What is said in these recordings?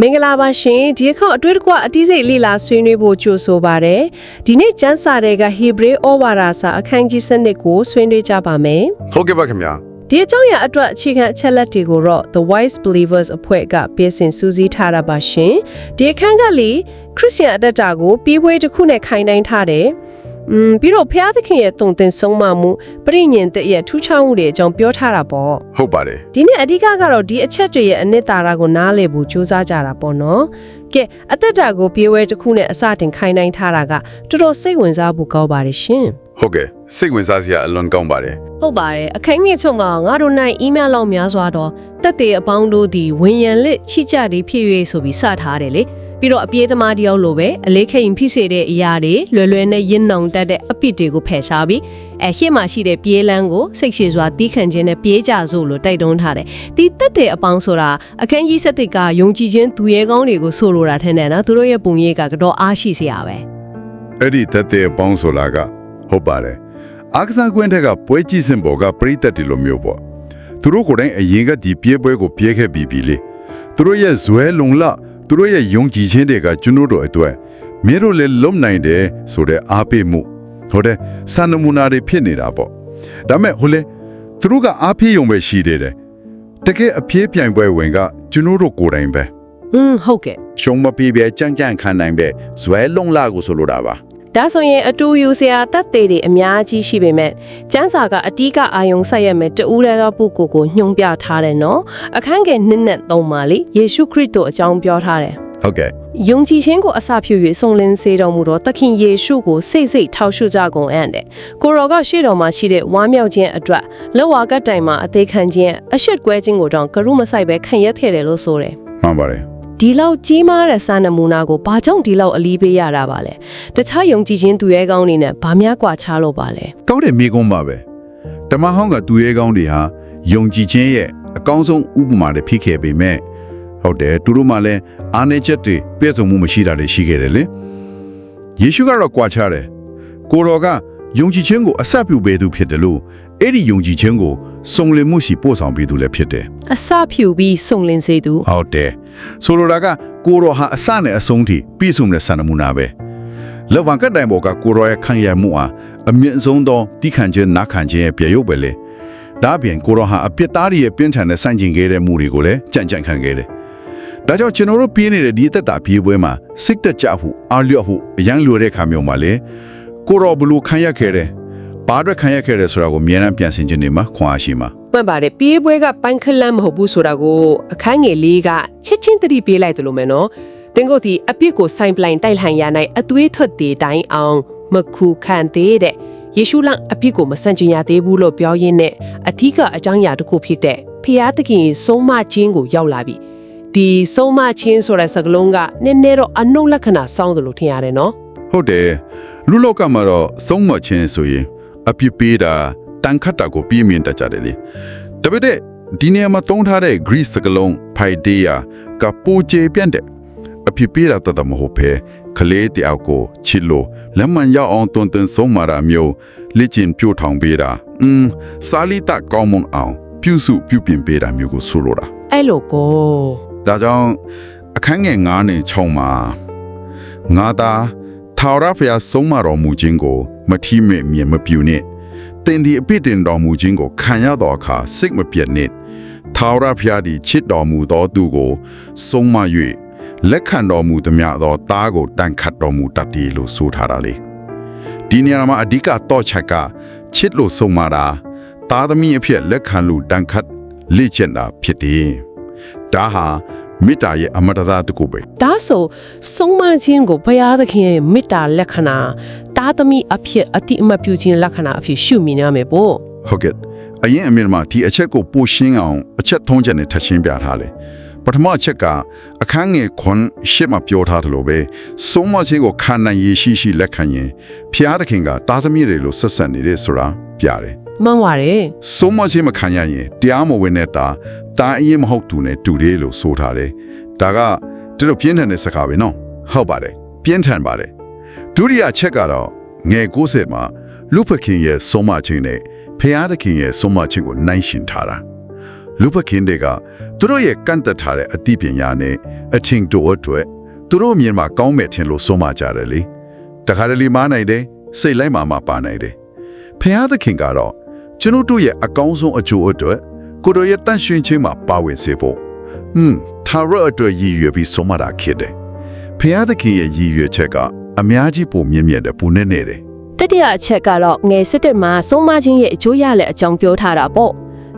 မင်္ဂလာပါရှင်ဒီအခါအတွေ့အကြွအတီးစိတ်လေ့လာဆွေးနွေးဖို့ကြိုဆိုပါရယ်ဒီနေ့ကျမ်းစာတွေကဟေဘရဲဩဝါဒစာအခန်းကြီးစနစ်ကိုဆွေးနွေးကြပါမယ်ဟုတ်ကဲ့ပါခင်ဗျာဒီအကြောင်းအရာအတွက်အခြေခံအချက်လက်တွေကိုတော့ The Wise Believers အဖွဲ့ကပြင်ဆင်စူးစီးထားတာပါရှင်ဒီအခန်းကလေခရစ်ယာန်အတ္တတာကိုပြီးပွဲတစ်ခုနဲ့ခိုင်နိုင်ထားတယ် อืมပြီးတော့ဖျားသခင်ရဲ့တုံသင်ဆုံးမမှုပြိညင်တဲ့ရဲ့ထူးခြားမှုတွေအကြောင်းပြောထားတာပေါ့ဟုတ်ပါတယ်ဒီနေ့အဓိကကတော့ဒီအချက်တွေရဲ့အနှစ်သာရကိုနားလည်ဖို့ကြိုးစားကြတာပေါ့နော်။ကဲအသက်တာကိုပြေဝဲတစ်ခုနဲ့အစတင်ခိုင်းနိုင်ထားတာကတော်တော်စိတ်ဝင်စားဖို့ကောင်းပါတယ်ရှင်ဟုတ်ကဲ့စိတ်ဝင်စားစရာအလွန်ကောင်းပါတယ်။ဟုတ်ပါတယ်အခင်းကြီးချုပ်ကငါတို့နိုင်အီးမေးလ်လောက်များစွာတော့တက်တေအပေါင်းတို့ဒီဝင်ရန်လက်ချိကြသည်ဖြစ်၍ဆိုပြီးစထားတယ်လေ။ ပြီးတော့အပြေးသမားတယောက်လိုပဲအလေးခိန်ဖြစ်စေတဲ့အရာတွေလွယ်လွယ်နဲ့ရင်းနှောင်တတ်တဲ့အပစ်တွေကိုဖယ်ရှားပြီးအဲရှေ့မှာရှိတဲ့ပြေးလန်းကိုစိတ်ရှည်စွာတီးခန့်ခြင်းနဲ့ပြေးကြစို့လို့တိုက်တွန်းထားတယ်။ဒီတက်တဲ့အပေါင်းဆိုတာအခန်းကြီးဆက်တစ်ကယုံကြည်ခြင်းသူရဲကောင်းတွေကိုဆိုလိုတာထင်တယ်နော်။သူတို့ရဲ့ပုံရိပ်ကကတော့အားရှိစရာပဲအဲ့ဒီတက်တဲ့အပေါင်းဆိုလာကဟုတ်ပါတယ်အာကစားကွင်းထက်ကပွဲကြည့်စင်ပေါ်ကပြိတက်တယ်လို့မျိုးပေါ့သူတို့ကိုယ်တိုင်အရင်ကဒီပြေးပွဲကိုပြေးခဲ့ပြီးပြီလေသူတို့ရဲ့ဇွဲလုံလ သူတို့ရဲ့ယုံကြည်ခြင်းတွေကကျွန်တော်တို့အတွက်မင်းတို့လည်းလုံနိုင်တယ်ဆိုတဲ့အားပေးမှုဟုတ်တယ်စံနမူနာတွေဖြစ်နေတာပေါ့ဒါမဲ့ဟိုလေသူတို့ကအားပေးရုံပဲရှိသေးတယ်တကယ်အပြေးပြိုင်ပွဲဝင်ကကျွန်တော်တို့ကိုယ်တိုင်ပဲ။อืมဟုတ်ကဲ့ရှုံးမပြေးပြဲကြမ်းကြမ်းခံနိုင်ပဲဇွဲလုံလကိုဆိုလိုတာပါ။ ဒါဆိုရင်အတူယူစရာတက်သေးတွေအများကြီးရှိပေမဲ့ကျန်းစာကအတီးကအာယုံဆက်ရမယ်တူးရဲသောပုဂ္ဂိုလ်ကိုညွှန်ပြထားတယ်နော်။အခန်းငယ်နှစ်နဲ့သုံးပါလေယေရှုခရစ်တော်အကြောင်းပြောထားတယ်ဟုတ်ကဲ့။ယုံကြည်ခြင်းကိုအစပြု၍ဆုံးလင်းစေတော်မူသောသခင်ယေရှုကိုစိတ်စိတ်ထောက်ရှုကြကုန်အံ့တဲ့။ကိုရောကရှေ့တော်မှာရှိတဲ့ဝမ်းမြောက်ခြင်းအတွက်လက်ဝါကတိုင်မှာအသေးခံခြင်းအရှက်ကွဲခြင်းကိုတော့ကရုမဆိုင်ပဲခံရက်ခဲ့တယ်လို့ဆိုတယ်မှန်ပါတယ် ဒီလောက်ကြီးမားတဲ့စာနမူနာကိုဘာကြောင့်ဒီလောက်အလီးပေးရတာပါလဲတခြားယုံကြည်ခြင်းသူရဲကောင်းတွေနဲ့ဘာများကွာခြားလို့ပါလဲကောင်းတဲ့မိကုန်းပါပဲဓမ္မဟောင်းကသူရဲကောင်းတွေဟာယုံကြည်ခြင်းရဲ့အကောင်းဆုံးဥပမာတွေဖြစ်ခဲ့ပေမဲ့ဟုတ်တယ်သူတို့မှလည်းအာနေချက်တွေပြည့်စုံမှုမရှိတာတွေရှိခဲ့တယ်လေယေရှုကတော့ကြွာချတယ်ကိုတော်ကယုံကြည်ခြင်းကိုအဆက်ပြုပေးသူဖြစ်တယ်လို့အဲ့ဒီယုံကြည်ခြင်းကို စုံလင်မှုစီပို့ဆောင်ပေးသူလည်းဖြစ်တယ်အစဖြူပြီးစုံလင်စေသူဟုတ်တယ်ဆိုလိုတာကကိုတော်ဟာအစနဲ့အဆုံးထိပြည့်စုံတဲ့ဆန္ဒမူနာပဲလက်ဝံကတိုင်ဘောကကိုတော်ရဲ့ခံရမှုဟာအမြင့်ဆုံးသောတိခံခြင်းနာခံခြင်းရဲ့ပြရုပ်ပဲလေဒါအပြင်ကိုတော်ဟာအပြစ်သားတွေရဲ့ပြင်းထန်တဲ့စန့်ကျင်ခဲ့တဲ့မှုတွေကိုလည်းကြံ့ကြံ့ခံခဲ့တယ်ဒါကြောင့်ကျွန်တော်တို့ပြင်းနေတဲ့ဒီအသက်တာပြေးပွဲမှာစိတ်တက်ကြမှုအာလျော့မှုအရန်လိုတဲ့ခါမျိုးမှာလေကိုတော်ဘလို့ခံရခဲ့တယ် ဘာအတွက်ခံရခဲ့တယ်ဆိုတာကိုအမြဲတမ်းပြန်ဆင်ခြင်နေမှာခွန်အားရှိမှာမှတ်ပါတယ်ပြေးပွဲကပန်းခလန်းမဟုတ်ဘူးဆိုတာကိုအခန်းငယ်လေးကချက်ချင်းတတိပေးလိုက်တယ်လို့မယ်နော်တင်ကိုဒီအပြစ်ကိုစိုင်ပလိုင်တိုက်လှန်ရနိုင်အသွေးထွက်သေးတိုင်းအောင်မခုခံသေးတဲ့ယေရှုလန့်အပြစ်ကိုမဆန့်ကျင်ရသေးဘူးလို့ပြောရင်းနဲ့အထီးကအကြောင်းအရာတစ်ခုဖြစ်တဲ့ဖျားသခင်ဆုံးမခြင်းကိုရောက်လာပြီဒီဆုံးမခြင်းဆိုတဲ့စကားလုံးကနည်းနည်းတော့အနုလက္ခဏာစောင်းတယ်လို့ထင်ရတယ်နော်ဟုတ်တယ်လူလောကမှာတော့ဆုံးမခြင်းဆိုရင် အပြစ်ပေးတာတန်ခတ်တာကိုပြင်းမြင်တတ်ကြတယ်လေတပည့်တဲ့ဒီနေရာမှာသုံးထားတဲ့ Greece စကားလုံး paideia ကပိုချေပြန့်တဲ့အပြစ်ပေးတာတတ်တမဟုတ်ပဲခလေးတယောက်ကိုချစ်လို့လက်မှန်ရောက်အောင်တွန်တွန်ဆုံးမတာမျိုးလက်ကျင်ပြို့ထောင်ပေးတာอืมစာလီတကောင်းမွန်အောင် ပြုစုပြုပြင်ပေးတာမျိုးကိုဆိုလိုတာအဲ့လိုကိုဒါကြောင့်အခန်းငယ်9နဲ့6မှာငါသာထာဝရဘုရားဆုံးမတော်မူခြင်းကို မထီမဲ့မြင်မပြူနဲ့တင်ဒီအပြစ်တင်တော်မူခြင်းကိုခံရသောအခါစိတ်မပြတ်နဲ့ထာဝရဘုရားသည်ချစ်တော်မူသောသူကိုဆုံးမ၍လက်ခံတော်မူသည်များသောသားကိုတန်ခတ်တော်မူတတ်တယ်လို့ဆိုထားတာလေဒီနေရာမှာအဓိကတော့ချက်ကချစ်လို့ဆုံးမတာသားသမီးအဖြစ်လက်ခံလို့တန်ခတ်လေ့ကျင့်တာဖြစ်တယ်ဒါဟာမေတ္တာရဲ့အမတ္တသားတစ်ခုပဲဒါဆိုဆုံးမခြင်းကိုဘုရားသခင်ရဲ့မေတ္တာလက္ခဏာ တာသမီအဖြစ်အတိအမတ်ပြုခြင်းလက္ခဏာအဖြစ်ရှုမြင်ရမယ်ပေါ့ဟုတ်ကဲ့အရင်အမြင်မှာဒီအချက်ကိုပိုရှင်းအောင်အချက်ထုံးချက်နဲ့ထပ်ရှင်းပြထားတယ်ပထမအချက်ကအခန်းငယ်ခွန်ရှစ်မှာပြောထားတယ်လို့ပဲဆုံးမခြင်းကိုခံနိုင်ရရှိရှိလက်ခံရင်ဖျားသခင်ကတာသမီးတွေလို့ဆက်ဆက်နေတယ်ဆိုတာပြတယ်မှန်ပါတယ်ဆုံးမခြင်းမခံရရင်တရားမဝင်တဲ့တာတာအရင်မဟုတ်သူနဲ့တူတယ်လို့ဆိုထားတယ်ဒါကတော်တော်ပြင်းထန်တဲ့စကားပဲနော်ဟုတ်ပါတယ်ပြင်းထန်ပါတယ် ဒုတိယအချက်ကတော့ငယ်90မှာလူဖခင်ရဲ့ဆုံးမခြင်းနဲ့ဖျားသခင်ရဲ့ဆုံးမခြင်းကိုနိုင်ရှင်ထားတာလူပခင်တွေကသူတို့ရဲ့ကန့်သက်ထားတဲ့အသိပညာနဲ့အထင်တို့အတွက်သူတို့အမြင်မှာကောင်းမဲ့ထင်လို့ဆုံးမကြတယ်လေတခါတလေမားနိုင်တယ်စိတ်လိုက်မှာမှပါနိုင်တယ်ဖျားသခင်ကတော့ကျွန်တော်တို့ရဲ့အကောင်းဆုံးအကျိုးအတွက်ကိုယ်တော်ရဲ့တန့်ရှင်းခြင်းမှာပါဝင်စေဖို့ဟွန်းသာရအတွက်ရည်ရွယ်ပြီးဆုံးမတာဖြစ်တယ်ဖျားသခင်ရဲ့ရည်ရွယ်ချက်က အများကြီးပုံမြင့်မြတ်တယ်ပူနေနေတယ်တတိယအချက်ကတော့ငယ်စစ်တက်မှာဆုံးမခြင်းရဲ့အကျိုးရလက်အကြောင်းပြောထားတာပေါ့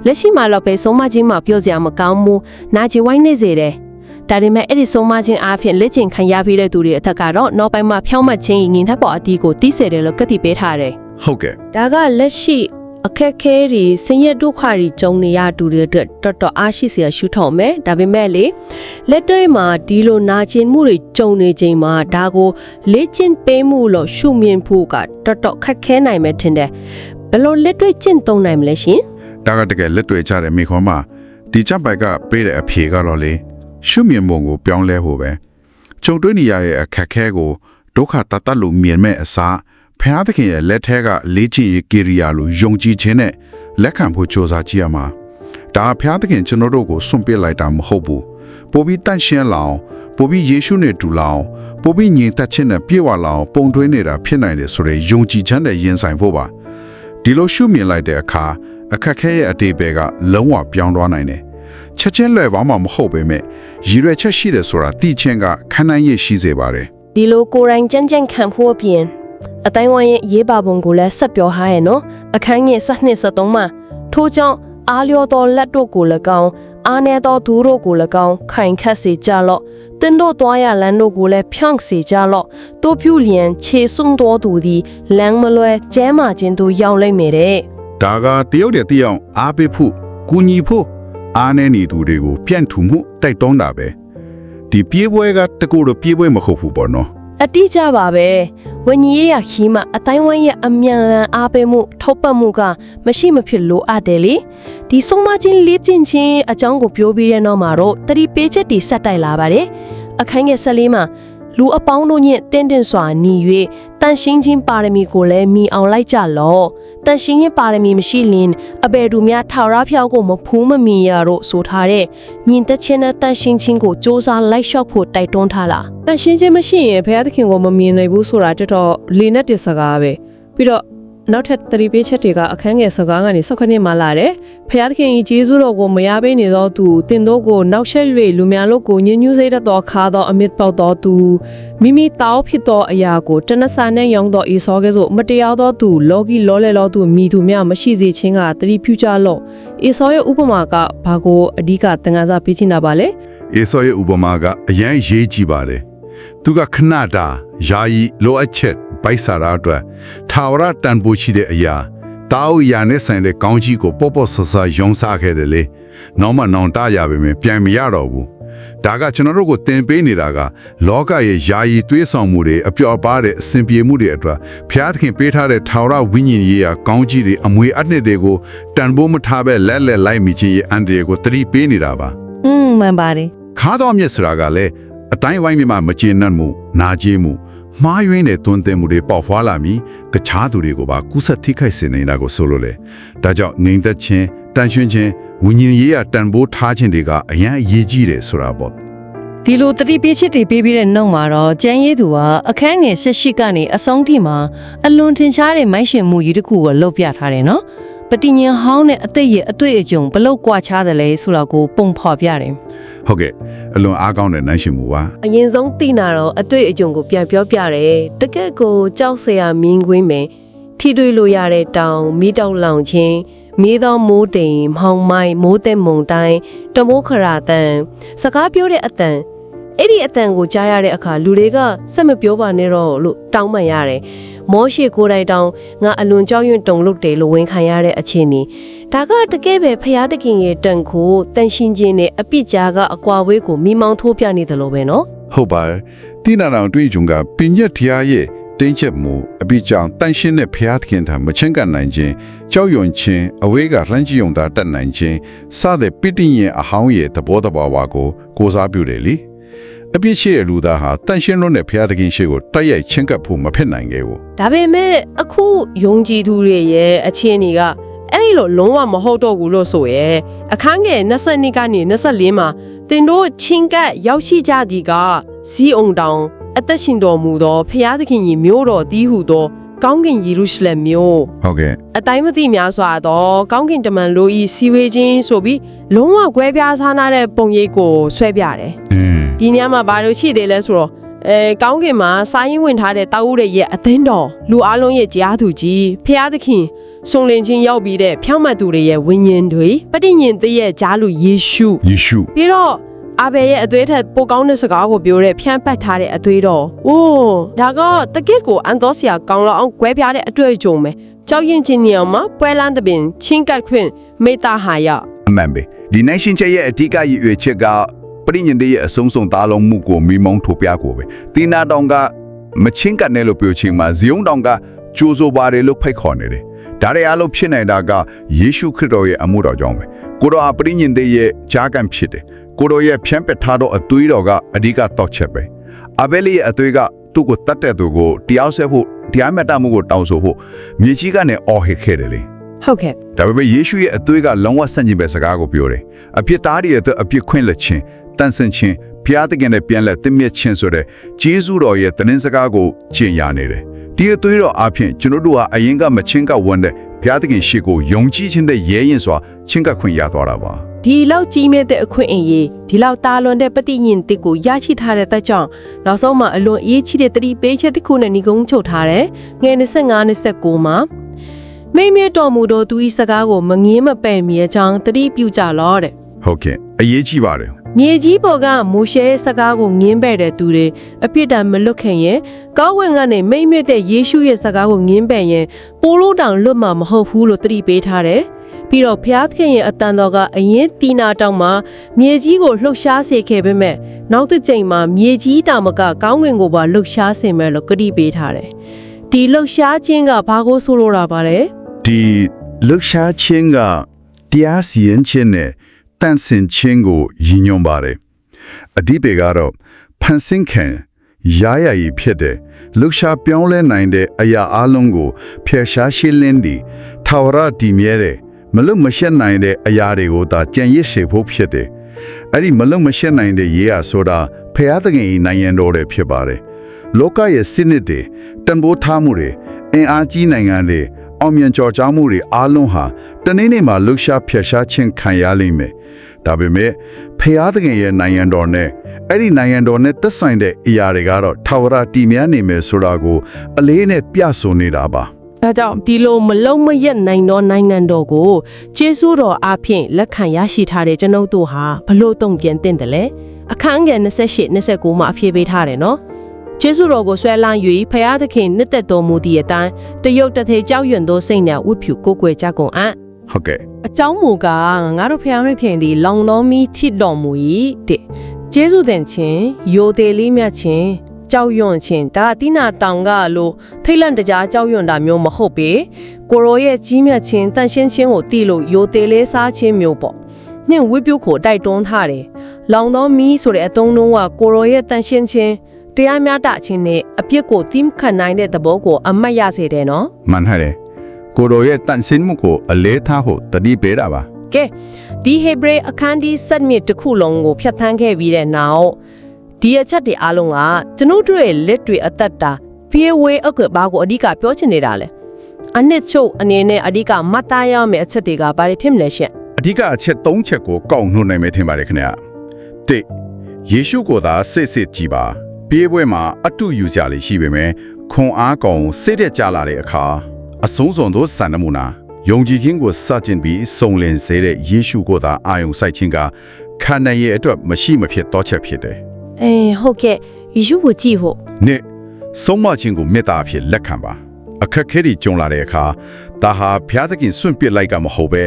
လက်ရှိမှာတော့ပဲဆုံးမခြင်းမှာပြောစရာမကောင်းဘူးနာကျင်ဝိုင်းနေစေတယ်ဒါပေမဲ့အဲ့ဒီဆုံးမခြင်းအားဖြင့်လက်ကျင်ခံရပြီးတဲ့သူတွေအထက်ကတော့နောက်ပိုင်းမှာဖြောင်းမှတ်ခြင်းညီထက်ပေါ်အတီးကိုတီးစေတယ်လို့ကတိပေးထားတယ်ဟုတ်ကဲ့ဒါကလက်ရှိ အခက်ခဲတွေဆင်းရဲဒုက္ခတွေကြုံနေရတူတွေအတွက်တော်တော်အားရှိစရာရှုထောက်မယ်ဒါပေမဲ့လေလက်တွေ့မှာဒီလိုနာကျင်မှုတွေကြုံနေချိန်မှာဒါကိုလေ့ကျင့်ပေးမှုလို့ရှုမြင်ဖို့ကတော်တော်ခက်ခဲနိုင်မယ်ထင်တယ်ဘယ်လိုလက်တွေ့ကျင့်သုံးနိုင်မလဲရှင်ဒါကတကယ်လက်တွေ့ကြတဲ့မိခွန်မှာဒီချက်ပိုက်ကပေးတဲ့အဖြေကတော့လေရှုမြင်ပုံကိုပြောင်းလဲဖို့ပဲကြုံတွေ့နေရတဲ့အခက်ခဲကိုဒုက္ခတတ်တတ်လို့မြင်မဲ့အစား ဖျားသခင်ရဲ့လက်ထက်ကလေးချင်ရေးကိရိယာလိုယုံကြည်ခြင်းနဲ့လက်ခံဖို့ကြိုးစားကြည့်ရမှာဒါဖျားသခင်ကျွန်တော်တို့ကိုစွန့်ပစ်လိုက်တာမဟုတ်ဘူးပိုပြီးတန့်ရှင်းလောင်ပိုပြီးယေရှုနဲ့တူလောင်ပိုပြီးညီသက်ခြင်းနဲ့ပြေဝလောင်ပုံတွင်းနေတာဖြစ်နိုင်တယ်ဆိုတဲ့ယုံကြည်ခြင်းနဲ့ယဉ်ဆိုင်ဖို့ပါဒီလိုရှုမြင်လိုက်တဲ့အခါအခက်ခဲရဲ့အတေပယ်ကလုံးဝပြောင်းသွားနိုင်တယ်။ချက်ချင်းလွယ်ပါမှမဟုတ်ပေမဲ့ရည်ရွယ်ချက်ရှိတယ်ဆိုတာသိချင်းကခန်းနိုင်ရရှိစေပါတယ်ဒီလိုကိုယ်တိုင်ကြမ်းကြမ်းခံဖို့အပြင် အတိုင်းဝိုင်းရဲ့ရေးပါပုံကိုလည်းဆက်ပြောထားရဲ့နော်အခန်းငယ်7နှစ်73မှာထို့ကြောင့်အားလျော်သောလက်တို့ကို၎င်းအားနည်းသောသူတို့ကို၎င်းခိုင်ခတ်စေကြလော့တင်းတို့သွားရလမ်းတို့ကိုလည်းဖြန့်စေကြလော့တို့ပြုလျင်ခြေစွန်းတော်သူသည်လမ်းမလွဲကျဲမာခြင်းတို့ရောက်လိမ့်မယ်တဲ့။ဒါကတရုတ်တဲ့တယောက်အားပေးဖို့ကူညီဖို့အားနည်းနေသူတွေကိုပြန့်ထူမှုတိုက်တွန်းတာပဲ။ဒီပြေးပွဲကတကူတော့ပြေးပွဲမဟုတ်ဘူးပေါ့နော်အတိအကျပါပဲ ဝညကြီးရခီးမှာအတိုင်းဝိုင်းရဲ့အမြန်လန်အားပေးမှုထောက်ပံ့မှုကမရှိမဖြစ်လိုအပ်တယ်လေဒီဆုံးမချင်းလေးကျင်ချင်းအကြောင်းကိုပြောပြီးရနောက်မှာတော့တတိပေးချက်တွေဆက်တိုက်လာပါတယ်အခန်းငယ်14မှာလူအပေါင်းတို့ညင့်တင်းတင်းစွာหนี၍တန်ရှင်းချင်းပါရမီကိုလည်းမိအောင်လိုက်ကြလော့ တန်ရှင်းရင်ပါရမီမရှိလင်အဘယ်သူများထာဝရဖျောက်ကိုမဖူးမမီရတော့ဆိုထားတဲ့ညီသက်ချင်းနဲ့တန်ရှင်းချင်းကိုစ조사လိုက်လျှောက်ဖို့တိုက်တွန်းထားလားတန်ရှင်းခြင်းမရှိရင်ဘုရားသခင်ကိုမမြင်နိုင်ဘူးဆိုတာတော်တော်လေနဲ့တစ်စကားပဲပြီးတော့ နောက်ထပ်သတိပေးချက်တွေကအခန်းငယ်စကားကနေ၁9မှာလာတယ်ဘုရားသခင်ကြီးဂျေဇုတော်ကိုမရပေးနေသောသူတင်တို့ကိုနောက်ဆက်၍လူများတို့ကိုညှဉ်းညူးစေတတ်သောခါသောအမြင့်ပေါက်သောသူမိမိတောင်းဖြစ်သောအရာကိုတနဆာနဲ့ရောင်းသောအေဆောကဲ့သို့မတရားသောသူလောကီလောလဲလောသူမိသူများမရှိစေခြင်းကသတိပြုကြလော့အေဆောရဲ့ဥပမာကဘာကိုအဓိကသင်ခန်းစာပေးချင်တာပါလဲ။အေဆောရဲ့ဥပမာကအရန်ရေးကြည့်ပါတယ်။သူကခဏတာယာယီလိုအပ်ချက် ပိုက်စားတာအတွက်ထာဝရတန်ဖိုးရှိတဲ့အရာတာဝရနဲ့ဆိုင်တဲ့ကောင်းကြီးကိုပေါ့ပေါ့ဆဆယုံစားခဲ့တယ်လေ။နောက်မှနောင်တရပါမယ်ပြန်မရတော့ဘူး။ဒါကကျွန်တော်တို့ကိုသင်ပေးနေတာက လောကရဲ့ယာယီတွေးဆောင်မှုတွေအပျော်ပါတဲ့အစဉ်ပြေမှုတွေအတွက်ဖျားသခင်ပေးထားတဲ့ထာဝရဝိညာဉ်ရေးရာကောင်းကြီးတွေအမွေအနှစ်တွေကိုတန်ဖိုးမထားပဲလက်လက်လိုက်မိခြင်းရဲ့အန်ဒီကိုသတိပေးနေတာပါ။อืมမှန်ပါတယ်ခါတော်မြစ်ဆိုတာကလည်းအတိုင်းဝိုင်းမြမှာမကျေနပ်မှုနာကျင်မှု မှားယွင်းတဲ့တွန်းတင်မှုတွေပေါက်ဖွာလာပြီးကခြားသူတွေကိုပါကူးဆက်ထိခိုက်စေနေတာကိုဆိုလို့လေဒါကြောင့်ငြိမ်သက်ခြင်းတန်ရှင်းခြင်းဝิญဉ်ရေးရတန်ဖိုးထားခြင်းတွေကအရန်အရေးကြီးတယ်ဆိုတာပေါ့ဒီလိုတတိပေးချက်တွေပေးပြီးတဲ့နောက်မှာတော့ကျန်းရေးသူကအခန်းငယ်၁၈ကနေအဆုံးထိမှာအလွန်ထင်ရှားတဲ့မိုက်ရှင်မှုကြီးတစ်ခုကိုလုပ်ပြထားတယ်နော်ပတိညာဟောင်းနဲ့အသက်ရဲ့အတွေ့အကြုံဘလောက်ကွာခြားတယ်လဲဆိုတာကိုပုံဖော်ပြတယ် ဟုတ်ကဲ့အလွန်အားကောင်းတဲ့နိုင်ရှင်မှုပါအရင်ဆုံးသိနာတော့အတွေ့အကြုံကိုပြန်ပြောပြတယ်တကယ့်ကိုကြောက်စရာမြင်ကွင်းပဲထိတွေ့လို့ရတဲ့တောင်မီးတောက်လောင်ခြင်းမီးသောမိုးတိမ်မောင်မိုက်မိုးတဲ့မုန်တိုင်းတမိုးခရာတန်စကားပြောတဲ့အတန်အဲ့ဒီအတန်ကိုကြားရတဲ့အခါလူတွေကစက်မပြောပါနဲ့တော့လို့တောင်းပန်ရတယ် မောရှိကိုယ်တိုင်တောင်ငါအလွန်ကြောက်ရွံ့တုန်လို့တယ်လို့ဝန်ခံရတဲ့အခြေအနေဒါကတကယ်ပဲဖျားတခင်ရဲ့တန်ခိုးတန်ရှင်းခြင်းနဲ့အပြစ်ကြားကအကွာဝေးကိုမိမောင်းထိုးပြနေတယ်လို့ပဲနော်ဟုတ်ပါရဲ့တိနာတော်တွေ့ကြုံကပင်ရက်တရားရဲ့တင်းချက်မှုအပိကြောင့်တန်ရှင်းတဲ့ဖျားသခင်ထံမချင်းကန်နိုင်ခြင်းကြောက်ရွံ့ခြင်းအဝေးကရမ်းကြည့်ုံသာတတ်နိုင်ခြင်းစတဲ့ပိဋိယအဟောင်းရဲ့သဘောတဘာဝကိုကိုးစားပြုတယ်လေ အပြစ်ရှိတဲ့လူသားဟာတန်ရှင်းလွန်းတဲ့ဖျားသခင်ရှိကိုတိုက်ရိုက်ချင်းကပ်ဖို့မဖြစ်နိုင်ခဲ့ဘူးဒါပေမဲ့အခုယုံကြည်သူတွေရဲ့အခြေအနေကအဲ့ဒီလိုလုံးဝမဟုတ်တော့ဘူးလို့ဆိုရဲအခန်းငယ်22ကနေ24မှာတင်တို့ချင်းကပ်ရောက်ရှိကြသည်ကဇီးအောင်တောင်အသက်ရှင်တော်မူသောဖျားသခင်ကြီးမျိုးတော်တည်ဟုသော ကောင်းကင်ယေရုရှလင်မြို့ဟုတ်ကဲ့အတိုင်းမသိများစွာသောကောင်းကင်တမန်လိုဤစီဝေချင်းဆိုပြီးလုံးဝကွဲပြားခြားနားတဲ့ပုံရိပ်ကိုဆွဲပြတယ်အင်းဒီညမှာဘာလို့ရှိသေးလဲဆိုတော့အဲကောင်းကင်မှာစာရင်းဝင်ထားတဲ့တာဝုတွေရဲ့အသင်းတော်လူအလုံးရဲ့ကြားသူကြီးဖျားသခင်စုံလင်ချင်းရောက်ပြီးတဲ့ဖြောင့်မတ်သူတွေရဲ့ဝိညာဉ်တွေပဋိညာဉ်တည်းရဲ့ကြားလူယေရှုယေရှု ပြီးတော့ အဘယ်ရဲ့အသွေးထက်ပိုကောင်းတဲ့စကားကိုပြောတဲ့ဖြန့်ပတ်ထားတဲ့အသွေးတော်။အိုးဒါကတကယ့်ကိုအန်တော်စရာကောင်းလောက်အောင်ကွဲပြားတဲ့အတွေ့အကြုံပဲ။ကြောက်ရင်ချင်းညောင်မှာပွဲလန်းတဲ့ပင်ချင်းကတ်ခွင့်မေတ္တာဟာရအမှန်ပဲဒီနိုင်ရှင်ချက်ရဲ့အဓိကရည်ရွယ်ချက်ကပရိညင်တွေရဲ့အဆုံးစွန်သားလုံးမှုကိုမိမုံထိုပြကိုပဲတီနာတောင်ကမချင်းကတ်နဲ့လို့ပြောချင်းမှာဇီယုံတောင်ကကြိုးစိုးပါတယ်လို့ဖိတ်ခေါ်နေတယ်ဒါတွေအားလုံးဖြစ်နေတာကယေရှုခရစ်တော်ရဲ့အမှုတော်ကြောင့်ပဲကိုတော်အပရိညင်တွေရဲ့ဂျာကန်ဖြစ်တယ် ကိုတော်ရဲ့ဖြန့်ပက်ထားသောအသွေးတော်ကအဓိကတော့ချက်ပဲအဘဲလေးရဲ့အသွေးကသူ့ကိုတတ်တဲ့သူကိုတရားဆက်ဖို့တရားမျှတမှုကိုတောင်းဆိုဖို့မြေကြီးကနေအော်ဟစ်ခဲ့တယ်လေဟုတ်ကဲ့ဒါပေမဲ့ယေရှုရဲ့အသွေးကလုံးဝဆန့်ကျင်ဘက်စကားကိုပြောတယ်။အပြစ်သားတွေရဲ့အပြစ်ခွင့်လက်ခြင်းတန်ဆင်ခြင်းဘုရားသခင်နဲ့ပြန်လက်သင်မြတ်ခြင်းဆိုတဲ့ဂျေဇုတော်ရဲ့တင်းစကားကိုကျင့်ရနေတယ်။ဒီအသွေးတော်အပြင်ကျွန်တော်တို့ဟာအရင်ကမချင်းကဝန်တဲ့ဘုရားသခင်ရှိကိုယုံကြည်ခြင်းတဲ့ရဲရင်စွာချင်းကခွင့်ရသွားတာပါ ဒီလောက်ကြီးမြတ်တဲ့အခွင့်အရေးဒီလောက်တာလွန်တဲ့ပဋိညင်တစ်ကိုရရှိထားတဲ့တက်ကြောင့်နောက်ဆုံးမှာအလွန်အရေးကြီးတဲ့တတိပေးချက်တစ်ခုနဲ့ညီကုန်းချုပ်ထားတယ်ငွေ25 29မှာမိမ့်မြတ်တော်မူသောသူဤစကားကိုမငင်းမပယ်မြေကြောင်းတတိပြုကြလောတဲ့။ဟုတ်ကဲ့အရေးကြီးပါတယ်မြေကြီးပေါ်ကမိုးရှဲရဲ့စကားကိုငင်းပယ်တဲ့သူတွေအပြစ်ဒဏ်မလွတ်ခင်ရင်ကောင်းဝင်ကနေမိမ့်မြတ်တဲ့ယေရှုရဲ့စကားကိုငင်းပယ်ရင်ပိုးလို့တောင်လွတ်မှာမဟုတ်ဘူးလို့တတိပေးထားတယ်။ ပြီးတော့ဘုရားသခင်ရဲ့အတန်တော်ကအရင်တီနာတောင်မှာမြေကြီးကိုလှုပ်ရှားစေခဲ့ပေမဲ့နောက်တစ်ချိန်မှာမြေကြီးတောင်မကကောင်းဝင်ကိုပါလှုပ်ရှားစေမယ်လို့ကတိပေးထားတယ်။ဒီလှုပ်ရှားခြင်းကဘာကိုဆိုလိုတာပါလဲ။ဒီလှူရှားခြင်းကတရားစီရင်ခြင်းနဲ့တန်ဆင်ခြင်းကိုရည်ညွှန်းပါတယ်။အဓိပ္ပာယ်ကတော့ဖန်ဆင်းခံရရည်ဖြစ်တဲ့လှူရှားပြောင်းလဲနိုင်တဲ့အရာအလုံးကိုဖျက်ရှားရှင်းလင်းပြီးထာဝရတည်မြဲတဲ့ မလွတ်မရှက်နိုင်တဲ့အရာတွေကိုသာကြံရစ်စေဖို့ဖြစ်တယ်။အဲ့ဒီမလွတ်မရှက်နိုင်တဲ့ရေးရဆိုတာဖျားသခင်၏နိုင်ငံတော်တွေဖြစ်ပါတယ်။လောကရဲ့စနစ်တွေတန်ဖိုးထားမှုတွေအင်အားကြီးနိုင်ငံတွေအောင်မြင်ကြော်ကြားမှုတွေအားလုံးဟာတနေ့နေ့မှာလှူရှားဖျက်ရှားခြင်းခံရလိမ့်မယ်။ဒါပေမဲ့ဖျားသခင်ရဲ့နိုင်ငံတော်နဲ့အဲ့ဒီနိုင်ငံတော်နဲ့သက်ဆိုင်တဲ့အရာတွေကတော့ထာဝရတည်မြဲနေမယ်ဆိုတာကိုအလေးနဲ့ပြဆိုနေတာပါ။ ဒါကြောင့်ဒီလိုမလုံးမရက်နိုင်သောနိုင်ငံတော်ကိုကျေးဇူးတော်အားဖြင့်လက်ခံရရှိထားတဲ့ကျွန်ုပ်တို့ဟာဘလို့တုံ့ပြန်တင်တယ်လဲအခန်းငယ်28 29မှာအဖြေပေးထားတယ်နော်ကျေးဇူးတော်ကိုဆွဲလန်း၍ဖရာသခင်နှစ်သက်တော်မူသည့်အတိုင်းတရုတ်တထေကြောက်ရွံ့သောစိတ်နဲ့ဝတ်ဖြူကိုယ်ကွယ်ကြကုန်အံ့ဟုတ်ကဲ့အကြောင်းမူကားငါတို့ဖျားရခင်သည်လောင်တော်မီထစ်တော်မူ၏တဲ့ကျေးဇူးတင်ခြင်းယိုသေးလေးမြတ်ခြင်း ကြောက်ရွံ့ခြင်းဒါအတိနာတောင်ကလို့ထိတ်လန့်တကြားကြောက်ရွံ့တာမျိုးမဟုတ်ပေကိုရောရဲ့ကြီးမြတ်ခြင်းတန်ရှင်းခြင်းကိုတီးလို့ယိုသေးလေးစားခြင်းမျိုးပေါ့ညင်ဝိပုကိုတိုက်တွန်းထားတယ်လောင်တော်မီဆိုတဲ့အတုံးလုံးကကိုရောရဲ့တန်ရှင်းခြင်းတရားမျှတခြင်းနဲ့အပြစ်ကိုသင်ခံနိုင်တဲ့သဘောကိုအမတ်ရစေတယ်နော်မှန်တယ်ကိုရိုရဲ့တန်ဆင်းမှုကိုအလေးထားဖို့တတိပေးတာပါကဲဒီဟေဘရဲအခန်းကြီး7မြစ်တစ်ခုလုံးကိုဖြတ်သန်းခဲ့ပြီးတဲ့နောက် ဒီအချက်တွေအားလုံးကကျွန်ုပ်တို့ရဲ့လက်တွေအသက်တာပြေဝေးအကွက်ဘာကိုအဓိကပြောချင်နေတာလဲအနှစ်ချုပ်အနေနဲ့အဓိကမှတ်သားရမယ့်အချက်တွေကဘာတွေဖြစ်မလဲရှင့်အဓိကအချက်၃ချက်ကိုကောက်နှုတ်နိုင်မယ်ထင်ပါတယ်ခင်ဗျာတိယေရှုကိုသာစစ်စစ်ကြည်ပါပြေးပွဲမှာအတုယူကြလေရှိပေမဲ့ခွန်အားကောင်စိတ်တဲ့ကြလာတဲ့အခါအဆုံးစွန်သောစံနမူနာယုံကြည်ခြင်းကိုစတင်ပြီးစုံလင်စေတဲ့ယေရှုကိုသာအာယုံစိုက်ခြင်းကခန္ဓာရဲ့အတွက်မရှိမဖြစ်တော့ချက်ဖြစ်တယ် အေးဟုတ်ကဲ့ယေရှုကိုကြည့်ဖို့နှစ်ဆုံးမခြင်းကိုမေတ္တာအဖြစ်လက်ခံပါအခက်ခဲတွေကြုံလာတဲ့အခါဒါဟာဘုရားသခင်စွန့်ပစ်လိုက်ကမဟုတ်ပဲ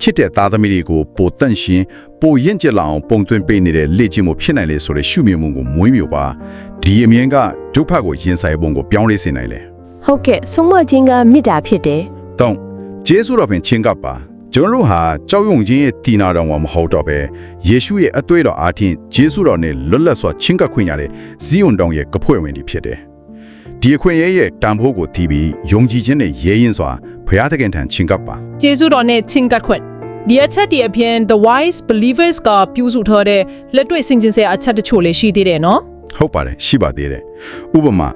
ချစ်တဲ့သားသမီးတွေကိုပိုတန့်ရှင်ပိုရင့်ကျက်လာအောင်ပုံသွင်းပေးနေတဲ့လေ့ကျင့်မှုဖြစ်နိုင်လေဆိုတဲ့ရှုမြင်မှုကိုမွေးမြူပါဒီအမြင်ကဒုက္ခကိုရင်ဆိုင်ပုံကိုပြောင်းလဲစေနိုင်လေဟုတ်ကဲ့ဆုံးမခြင်းကမေတ္တာဖြစ်တယ်တုံးဂျေဆုတော်ပင်ချင်းကပ်ပါ ကျွန်တော်တို့ဟာကြောက်ရွံ့ခြင်းရဲ့တီနာတော်မှာမဟုတ်တော့ပဲယေရှုရဲ့အသွေးတော်အားဖြင့်ဂျေဆုတော်နဲ့လွတ်လပ်စွာချင်းကပ်ခွင့်ရတဲ့ဇီးုံတောင်ရဲ့ကဖွဲ့ဝင်တွေဖြစ်တယ်ဒီအခွင့်အရေးရဲ့တန်ဖိုးကိုသိပြီးယုံကြည်ခြင်းနဲ့ရဲရင်စွာဘုရားသခင်ထံချင်ကပ်ပါကျေးဇူးတော်နဲ့ချင်းကပ်ခွင့်ဒီအချက်ဒီအပြင် the wise believers ကပြုစုထားတဲ့လက်တွေ့စင်ကျင်စရာအချက်တချို့လည်းရှိသေးတယ်နော်ဟုတ်ပါတယ်ရှိပါသေးတယ်ဥပမာ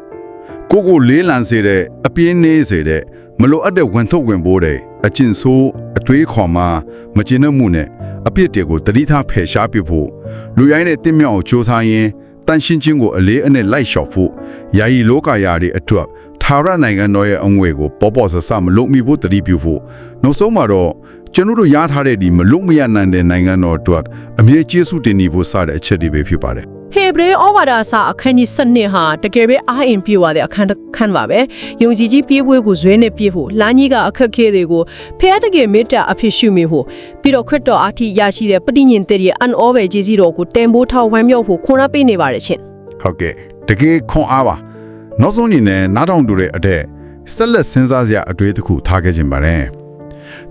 ကိုကိုလေးလံစေတဲ့အပြင်းနေစေတဲ့ မလိုအပ်တဲ့ဝင်ထုတ်ဝင်ပိုးတဲ့အကျင့်ဆိုးအသွေးခေါ်မှမကျင်တဲ့မှုနဲ့အပြစ်တွေကိုတတိထားဖယ်ရှားပစ်ဖို့လူရိုင်းတဲ့တင့်မြောက်ကိုစ조사ရင်တန်ရှင်းခြင်းကိုအလေးအနက်လိုက်လျှောက်ဖို့ယာယီလောကယာတွေအတွက်ထာဝရနိုင်ငံတော်ရဲ့အငွေကိုပေါ်ပေါ်ဆဆမလုံမိဖို့တတိပြုဖို့နောက်ဆုံးမှာတော့ကျွန်တော်တို့ရထားတဲ့ဒီမလုံမရနိုင်တဲ့နိုင်ငံတော်အတွက်အမြဲကျေးဇူးတင်နေဖို့စတဲ့အချက်တွေပဲဖြစ်ပါတယ် ဟေဘရဲဩဝါဒစာအခန်းကြီး7ဟာတကယ်ပဲအားအင်ပြည့်ဝတဲ့အခန်းတစ်ခန်းပါပဲယုံကြည်ကြီးပြေးပွဲကိုဇွဲနဲ့ပြေးဖို့လာကြီးကအခက်ခဲတွေကိုဖះတကယ်မေတ္တာအဖြစ်ရှုမိဖို့ပြီးတော့ခရစ်တော်အထိရရှိတဲ့ပဋိညာဉ်တဲ့ရဲ့အန်ဩပဲကျေးဇူးတော်ကိုတန်ဖိုးထောက်ဝမ်းမြောက်ဖို့ခွန်အားပေးနေပါတယ်ရှင်ဟုတ်ကဲ့တကယ်ခွန်အားပါနောက်ဆုံးအနေနဲ့နားထောင်တူတဲ့အတဲ့ဆက်လက်စဉ်းစားစရာအတွေ့အတစ်ခုထားခဲ့ခြင်းပါတယ်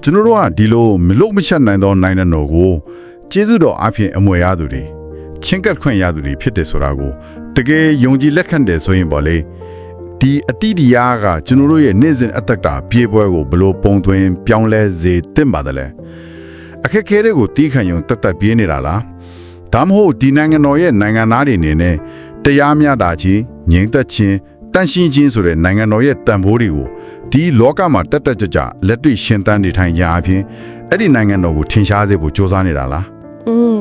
ကျွန်တော်တို့ကဒီလိုမလို့မချက်နိုင်သောနိုင်တဲ့တော်ကိုကျေးဇူးတော်အဖြစ်အမွေရသူတွေ ချင်းကပ်ခွင့်ရသူတွေဖြစ်တယ်ဆိုတာကိုတကယ်ယုံကြည်လက်ခံတယ်ဆိုရင်ပေါ့လေဒီအတိတရားကကျွန်တော်တို့ရဲ့နေ့စဉ်အသက်တာပြေးပွဲကိုဘလို့ပုံသွင်းပြောင်းလဲစေတင့်ပါတယ်လဲအခက်အခဲတွေကိုတီးခံယုံတက်တက်ပြေးနေတာလား ဒါမဟုတ်ဒီနိုင်ငံတော်ရဲ့နိုင်ငံသားတွေအနေနဲ့တရားမျှတာချင်းငြိမ်သက်ခြင်းတန်ရှင်းခြင်းဆိုတဲ့နိုင်ငံတော်ရဲ့တန်ဖိုးတွေကိုဒီလောကမှာတက်တက်ကြွကြွလက်တွေ့ရှင်းတန်းနေထိုင်ကြအပြင်အဲ့ဒီနိုင်ငံတော်ကိုထင်ရှားစေဖို့စ조사နေတာလား อืม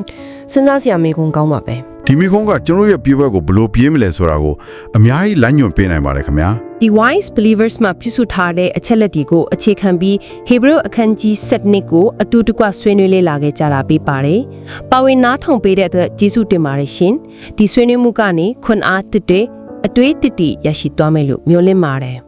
စဉ်းစားစရာမေးခွန်းကောင်းပါပဲဒီမိခုံးကကျွန်တော်ရဲ့ပြေးပွဲကိုဘယ်လိုပြေးမလဲဆိုတာကိုအများကြီးလမ်းညွှန်ပေးနိုင်ပါတယ်ခင်ဗျာဒီ wise believers မှာပြုစုထားတဲ့အချက်လက်တွေကိုအခြေခံပြီး Hebrew အခန်းကြီး7ကိုအတူတကွဆွေးနွေးလေ့လာခဲ့ကြတာပေးပါတယ်။ပါဝင်နားထောင်ပေးတဲ့အတွက်ကျေးဇူးတင်ပါတယ်ရှင်။ဒီဆွေးနွေးမှုကနေခွန်အားတစ်တွေအတွေ့အတစ်တွေရရှိသွားမယ်လို့မျှော်လင့်ပါတယ်။